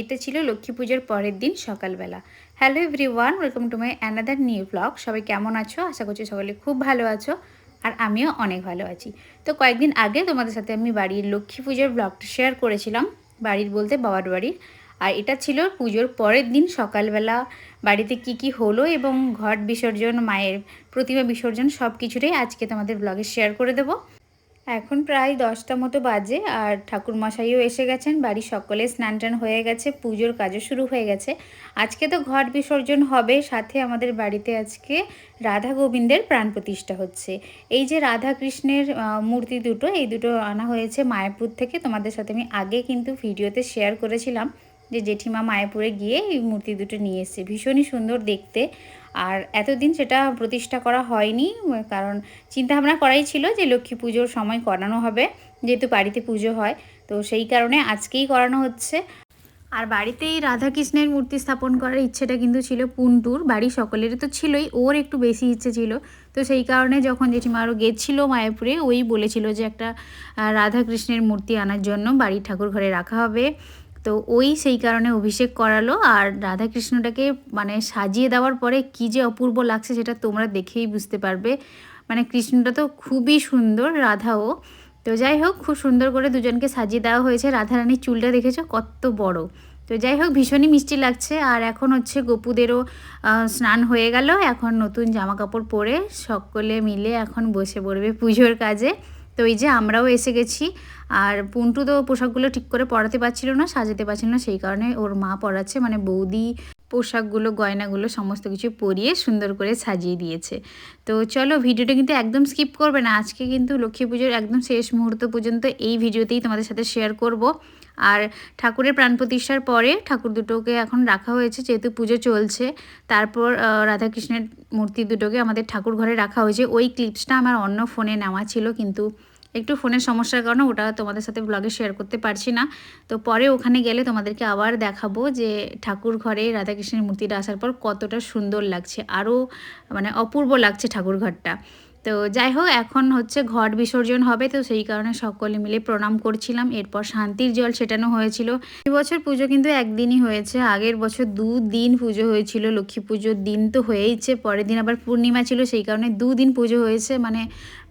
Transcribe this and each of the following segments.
এটা ছিল লক্ষ্মী পুজোর পরের দিন সকালবেলা। Hello everyone welcome to my another new blog সবাই কেমন আছো? আশা করছি সকলে খুব ভালো আছো আর আমিও অনেক ভালো আছি। তো কয়েকদিন আগে তোমাদের সাথে আমি বাড়ির লক্ষ্মী পুজোর ব্লগটা শেয়ার করেছিলাম, বাড়ির বলতে বাবার বাড়ির। আর এটা ছিল পুজোর পরের দিন সকালবেলা। বাড়িতে কি কি হলো এবং ঘট বিসর্জন, মায়ের প্রতিমা বিসর্জন সব কিছুটাই আজকে তোমাদের ব্লগে শেয়ার করে দেবো। এখন প্রায় দশটা মতো বাজে আর ঠাকুরমশাইও এসে গেছেন। বাড়ির সকলে স্নান টান হয়ে গেছে, পুজোর কাজও শুরু হয়ে গেছে। আজকে তো ঘট বিসর্জন হবে, সাথে আমাদের বাড়িতে আজকে রাধা গোবিন্দের প্রাণ প্রতিষ্ঠা হচ্ছে। এই যে রাধা কৃষ্ণের মূর্তি দুটো, এই দুটো আনা হয়েছে মায়াপুর থেকে। তোমাদের সাথে আমি আগে কিন্তু ভিডিওতে শেয়ার করেছিলাম যে জেঠিমা মায়াপুরে গিয়ে এই মূর্তি দুটো নিয়ে এসছে। ভীষণই সুন্দর দেখতে। আর এতদিন সেটা প্রতিষ্ঠা করা হয়নি, কারণ চিন্তাভাবনা করাই ছিল যে লক্ষ্মী পুজোর সময় করানো হবে, যেহেতু বাড়িতে পুজো হয়, তো সেই কারণে আজকেই করানো হচ্ছে। আর বাড়িতেই রাধাকৃষ্ণের মূর্তি স্থাপন করার ইচ্ছেটা কিন্তু ছিল পুন্টুর বাড়ি সকলেরই তো ছিলই, ওর একটু বেশি ইচ্ছে ছিল। তো সেই কারণে যখন জেঠিমা আরও গেছিল মায়াপুরে, ওই বলেছিল যে একটা রাধাকৃষ্ণের মূর্তি আনার জন্য বাড়ির ঠাকুর ঘরে রাখা হবে। তো ওই সেই কারণে অভিষেক করালো আর রাধাকৃষ্ণটাকে মানে সাজিয়ে দেওয়ার পরে কী যে অপূর্ব লাগছে সেটা তোমরা দেখেই বুঝতে পারবে। মানে কৃষ্ণটা তো খুবই সুন্দর, রাধাও। তো যাই হোক, খুব সুন্দর করে দুজনকে সাজিয়ে দেওয়া হয়েছে। রাধারানীর চুলটা দেখেছ? কত বড়। তো যাই হোক, ভীষণই মিষ্টি লাগছে। আর এখন হচ্ছে গপুদেরও স্নান হয়ে গেল। এখন নতুন জামা কাপড় পরে সকলে মিলে এখন বসে পড়বে পুজোর কাজে। তো এই যে আমরাও এসে গেছি। আর পুন্টু তো পোশাকগুলো ঠিক করে পরাতে পারছিল না, সাজাতে পারছিল না, সেই কারণে ওর মা পরাচ্ছে। মানে বৌদি পোশাকগুলো, গয়নাগুলো, সমস্ত কিছু পরিয়ে সুন্দর করে সাজিয়ে দিয়েছে। তো চলো ভিডিওটা কিন্তু একদম স্কিপ করবে না। আজকে কিন্তু লক্ষ্মী পুজোর একদম শেষ মুহূর্ত পর্যন্ত এই ভিডিওতেই তোমাদের সাথে শেয়ার করব। আর ঠাকুরের প্রাণ প্রতিষ্ঠার পরে ঠাকুর দুটোকে এখন রাখা হয়েছে, যেহেতু পুজো চলছে। তারপর রাধাকৃষ্ণের মূর্তি দুটোকে আমাদের ঠাকুর ঘরে রাখা হয়েছে। ওই ক্লিপসটা আমার অন্য ফোনে নেওয়া ছিল, কিন্তু একটু ফোনের সমস্যার কারণে ওটা তোমাদের সাথে ব্লগে শেয়ার করতে পারছি না। তো পরে ওখানে গেলে তোমাদেরকে আবার দেখাবো যে ঠাকুর ঘরে রাধাকৃষ্ণের মূর্তিটা আসার পর কতটা সুন্দর লাগছে, আরও মানে অপূর্ব লাগছে ঠাকুর ঘরটা। তো যাই হোক, এখন হচ্ছে ঘট বিসর্জন হবে, তো সেই কারণে সকলে মিলে প্রণাম করছিলাম। এরপর শান্তির জল ছেটানো হয়েছিল। এবছর পুজো কিন্তু একদিনই হয়েছে, আগের বছর দু দিন পুজো হয়েছিল, লক্ষ্মী পুজোর দিন তো হয়েইছে, পরের দিন আবার পূর্ণিমা ছিল, সেই কারণে দুদিন পুজো হয়েছে মানে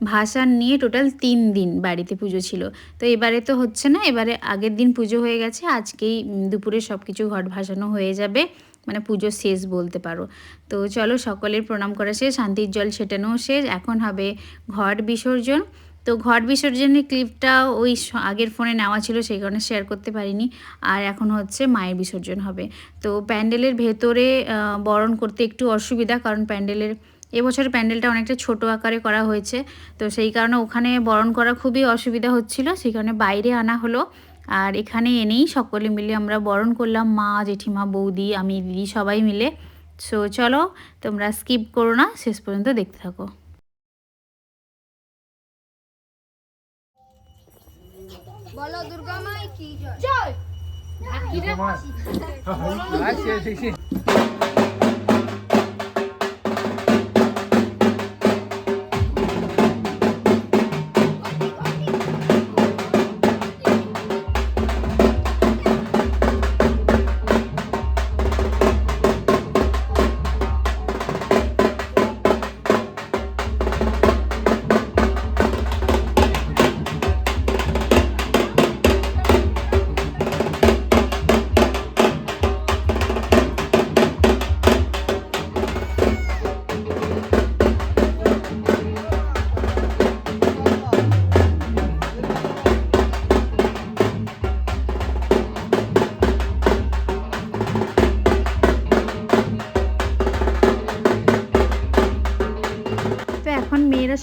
ভাসান নিয়ে টোটাল তিন দিন বাড়িতে পুজো ছিল। তো এবারে তো হচ্ছে না, এবারে আগের দিন পুজো হয়ে গেছে, আজকেই দুপুরে সব কিছু ঘট ভাসানো হয়ে যাবে। মানে পুজো শেষ বলতে পারো। তো চলো সকলের প্রণাম করা শেষ, শান্তির জল ছেটানো শেষ। এখন হবে ঘট বিসর্জন। তো ঘট বিসর্জনের ক্লিপটা ওই আগের ফোনে নেওয়া ছিল, সেই কারণে শেয়ার করতে পারিনি। আর এখন হচ্ছে মায়ের বিসর্জন হবে। তো প্যান্ডেলের ভেতরে বরণ করতে একটু অসুবিধা, কারণ প্যান্ডেলের, এবছর প্যান্ডেলটা অনেকটা ছোট আকারে করা হয়েছে। তো সেই কারণে ওখানে বরণ করা খুবই অসুবিধা হচ্ছিল, সেই কারণে বাইরে আনা হলো। আর এখানে এনেই সকলে মিলে আমরা বরণ করলাম মা জেঠিমা বৌদি আমি দিদি সবাই মিলে সো চলো তোমরা স্কিপ করো না শেষ পর্যন্ত দেখতে থাকো বলো দুর্গা মাই কি জয় জয়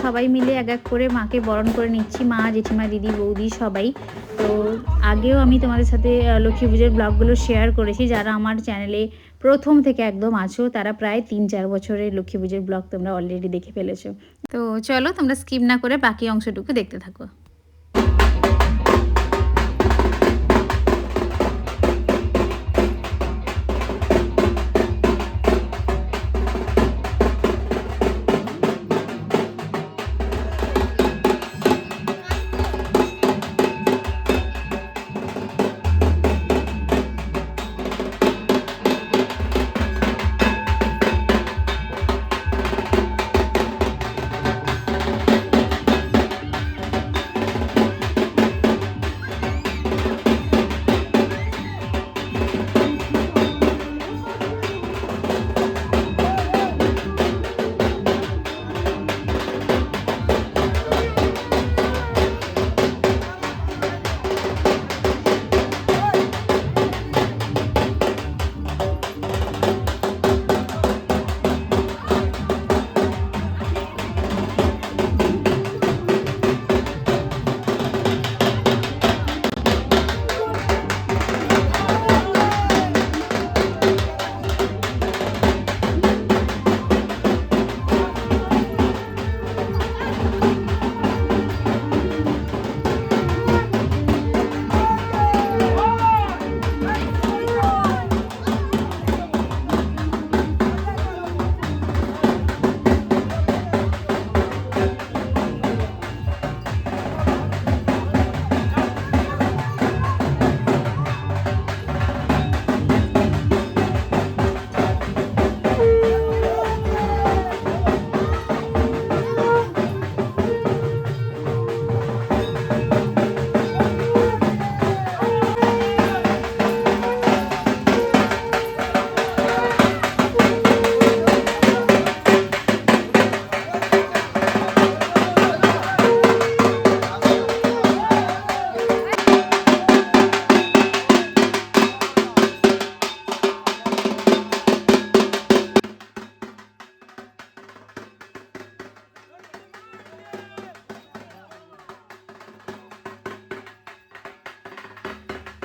সবাই মিলে এক এক করে মাকে বরণ করে নিচ্ছি, মা, জেঠিমা, দিদি, বৌদি সবাই। তো আগেও আমি তোমাদের সাথে লক্ষ্মী পুজোর ব্লগগুলো শেয়ার করেছি। যারা আমার চ্যানেলে প্রথম থেকে একদম আছো, তারা প্রায় তিন চার বছরের লক্ষ্মী পুজোর ব্লগ তোমরা অলরেডি দেখে ফেলেছো। তো চলো তোমরা স্কিপ না করে বাকি অংশটুকু দেখতে থাকো।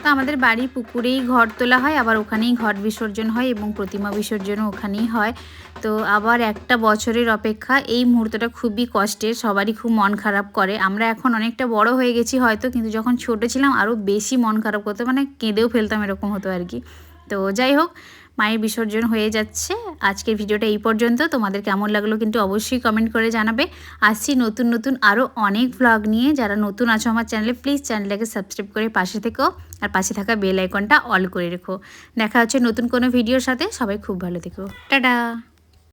আমাদের বাড়ি পুকুরেই ঘর তোলা হয়, আবার ওখানেই ঘট বিসর্জন হয় এবং প্রতিমা বিসর্জনও ওখানেই হয়। তো আবার একটা বছরের অপেক্ষা, এই মুহূর্তটা খুবই কষ্টের, সবারই খুব মন খারাপ করে। আমরা এখন অনেকটা বড় হয়ে গেছি হয়তো, কিন্তু যখন ছোট ছিলাম আরও বেশি মন খারাপ করতো মানে কেঁদেও ফেলতাম এরকম হতো আর কি। তো যাই হোক মায়ের বিসর্জন হয়ে যাচ্ছে। আজকের ভিডিওটা এই পর্যন্ত। তোমাদের কেমন লাগল কিন্তু অবশ্যই কমেন্ট করে জানাবে। আসছি নতুন নতুন আরও অনেক ভ্লগ নিয়ে। যারা নতুন আছো আমার চ্যানেলে প্লিজ চ্যানেলটাকে সাবস্ক্রাইব করে পাশে থেকো। আর পাশে থাকা বেল আইকনটা অল করে রেখো। দেখা হচ্ছে নতুন কোনো ভিডিওর সাথে। সবাই খুব ভালো থেকো। টাটা!